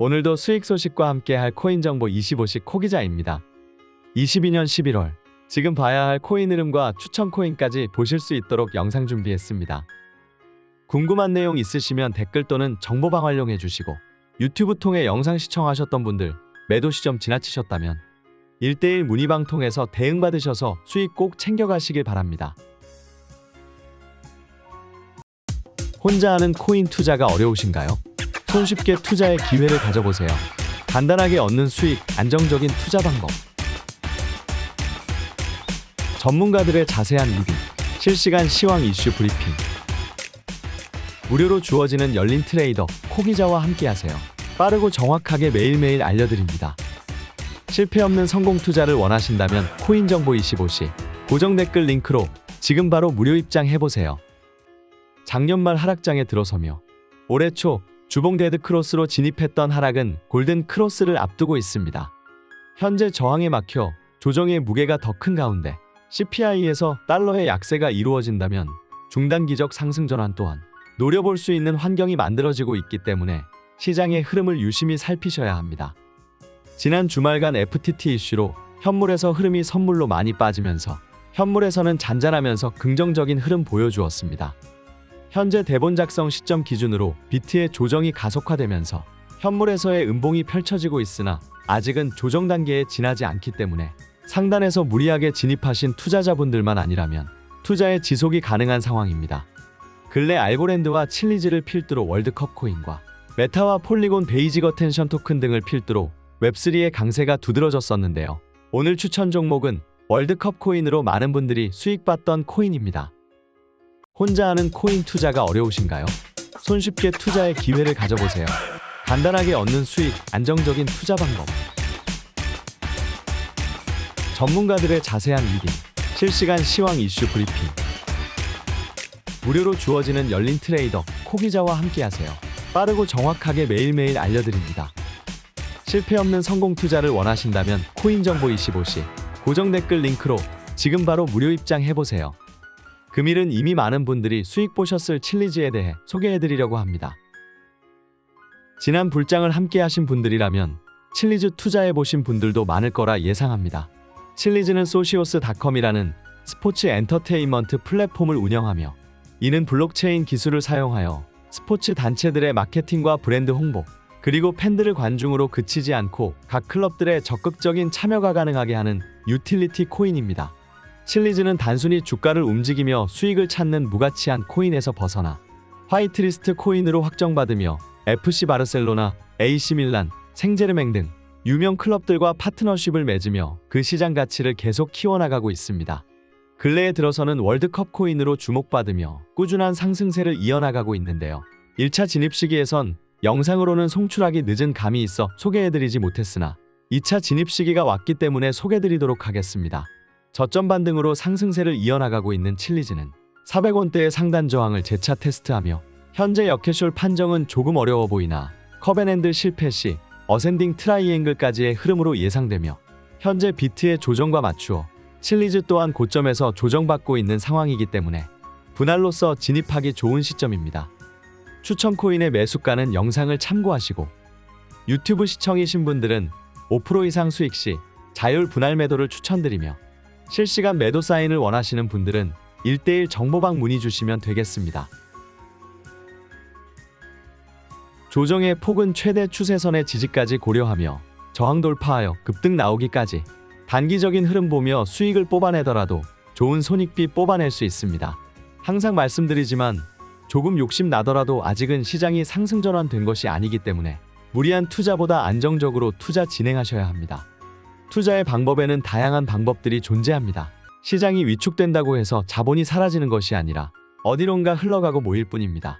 오늘도 수익 소식과 함께 할 코인 정보 25식 코기자입니다. 22년 11월 지금 봐야 할 코인 흐름과 추천 코인까지 보실 수 있도록 영상 준비했습니다. 궁금한 내용 있으시면 댓글 또는 정보방 활용해 주시고 유튜브 통해 영상 시청하셨던 분들 매도 시점 지나치셨다면 1대1 문의방 통해서 대응 받으셔서 수익 꼭 챙겨가시길 바랍니다. 혼자 하는 코인 투자가 어려우신가요? 손쉽게 투자의 기회를 가져보세요. 간단하게 얻는 수익, 안정적인 투자 방법. 전문가들의 자세한 리뷰, 실시간 시황 이슈 브리핑. 무료로 주어지는 열린 트레이더 코기자와 함께하세요. 빠르고 정확하게 매일매일 알려드립니다. 실패 없는 성공 투자를 원하신다면 코인 정보 25시 고정 댓글 링크로 지금 바로 무료 입장해 보세요. 작년 말 하락장에 들어서며 올해 초 주봉 데드 크로스로 진입했던 하락은 골든 크로스를 앞두고 있습니다. 현재 저항에 막혀 조정의 무게가 더 큰 가운데 CPI에서 달러의 약세가 이루어진다면 중단기적 상승 전환 또한 노려볼 수 있는 환경이 만들어지고 있기 때문에 시장의 흐름을 유심히 살피셔야 합니다. 지난 주말간 FTT 이슈로 현물에서 흐름이 선물로 많이 빠지면서 현물에서는 잔잔하면서 긍정적인 흐름 보여주었습니다. 현재 대본 작성 시점 기준으로 비트의 조정이 가속화되면서 현물에서의 음봉이 펼쳐지고 있으나 아직은 조정 단계에 지나지 않기 때문에 상단에서 무리하게 진입하신 투자자분들만 아니라면 투자의 지속이 가능한 상황입니다. 근래 알고랜드와 칠리즈를 필두로 월드컵 코인과 메타와 폴리곤 베이지거 텐션 토큰 등을 필두로 웹3의 강세가 두드러졌었는데요. 오늘 추천 종목은 월드컵 코인으로 많은 분들이 수익봤던 코인입니다. 혼자 하는 코인 투자가 어려우신가요? 손쉽게 투자의 기회를 가져보세요. 간단하게 얻는 수익, 안정적인 투자 방법. 전문가들의 자세한 리딩, 실시간 시황 이슈 브리핑. 무료로 주어지는 열린 트레이더 코기자와 함께하세요. 빠르고 정확하게 매일매일 알려드립니다. 실패 없는 성공 투자를 원하신다면 코인 정보 25시 고정 댓글 링크로 지금 바로 무료 입장해 보세요. 금일은 이미 많은 분들이 수익 보셨을 칠리즈에 대해 소개해드리려고 합니다. 지난 불장을 함께 하신 분들이라면 칠리즈 투자해보신 분들도 많을 거라 예상합니다. 칠리즈는 소시오스닷컴이라는 스포츠 엔터테인먼트 플랫폼을 운영하며 이는 블록체인 기술을 사용하여 스포츠 단체들의 마케팅과 브랜드 홍보, 그리고 팬들을 관중으로 그치지 않고 각 클럽들의 적극적인 참여가 가능하게 하는 유틸리티 코인입니다. 칠리즈는 단순히 주가를 움직이며 수익을 찾는 무가치한 코인에서 벗어나 화이트리스트 코인으로 확정받으며 FC 바르셀로나, AC 밀란, 생제르맹 등 유명 클럽들과 파트너십을 맺으며 그 시장 가치를 계속 키워나가고 있습니다. 근래에 들어서는 월드컵 코인으로 주목받으며 꾸준한 상승세를 이어나가고 있는데요. 1차 진입 시기에선 영상으로는 송출하기 늦은 감이 있어 소개해드리지 못했으나 2차 진입 시기가 왔기 때문에 소개드리도록 하겠습니다. 저점 반등으로 상승세를 이어나가고 있는 칠리즈는 400원대의 상단 저항을 재차 테스트하며 현재 역캐쇼 판정은 조금 어려워 보이나 커벤핸들 실패 시 어센딩 트라이앵글까지의 흐름으로 예상되며 현재 비트의 조정과 맞추어 칠리즈 또한 고점에서 조정받고 있는 상황이기 때문에 분할로서 진입하기 좋은 시점입니다. 추천 코인의 매수가는 영상을 참고하시고 유튜브 시청이신 분들은 5% 이상 수익 시 자율 분할 매도를 추천드리며 실시간 매도 사인을 원하시는 분들은 1대1 정보방 문의 주시면 되겠습니다. 조정의 폭은 최대 추세선의 지지까지 고려하며 저항 돌파하여 급등 나오기까지 단기적인 흐름 보며 수익을 뽑아내더라도 좋은 손익비 뽑아낼 수 있습니다. 항상 말씀드리지만 조금 욕심 나더라도 아직은 시장이 상승 전환된 것이 아니기 때문에 무리한 투자보다 안정적으로 투자 진행하셔야 합니다. 투자의 방법에는 다양한 방법들이 존재합니다. 시장이 위축된다고 해서 자본이 사라지는 것이 아니라 어디론가 흘러가고 모일 뿐입니다.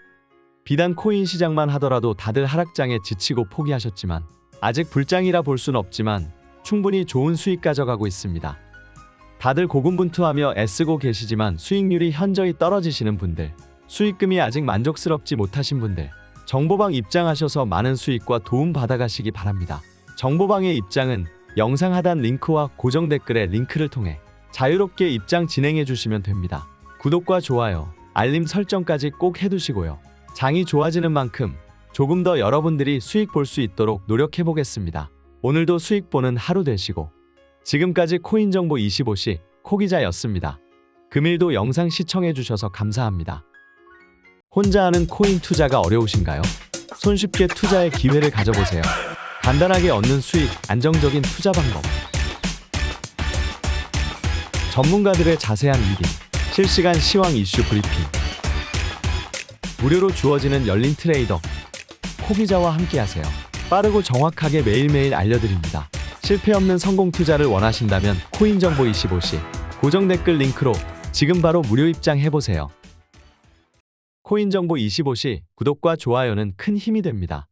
비단 코인 시장만 하더라도 다들 하락장에 지치고 포기하셨지만 아직 불장이라 볼 순 없지만 충분히 좋은 수익 가져가고 있습니다. 다들 고군분투하며 애쓰고 계시지만 수익률이 현저히 떨어지시는 분들, 수익금이 아직 만족스럽지 못하신 분들, 정보방 입장하셔서 많은 수익과 도움 받아가시기 바랍니다. 정보방의 입장은 영상 하단 링크와 고정 댓글의 링크를 통해 자유롭게 입장 진행해 주시면 됩니다. 구독과 좋아요, 알림 설정까지 꼭 해두시고요. 장이 좋아지는 만큼 조금 더 여러분들이 수익 볼 수 있도록 노력해 보겠습니다. 오늘도 수익 보는 하루 되시고 지금까지 코인 정보 25시 코기자였습니다. 금일도 영상 시청해 주셔서 감사합니다. 혼자 하는 코인 투자가 어려우신가요? 손쉽게 투자의 기회를 가져보세요. 간단하게 얻는 수익, 안정적인 투자 방법. 전문가들의 자세한 리딩, 실시간 시황 이슈 브리핑. 무료로 주어지는 열린 트레이더. 코기자와 함께하세요. 빠르고 정확하게 매일매일 알려드립니다. 실패 없는 성공 투자를 원하신다면 코인 정보 25시 고정 댓글 링크로 지금 바로 무료 입장해 보세요. 코인 정보 25시 구독과 좋아요는 큰 힘이 됩니다.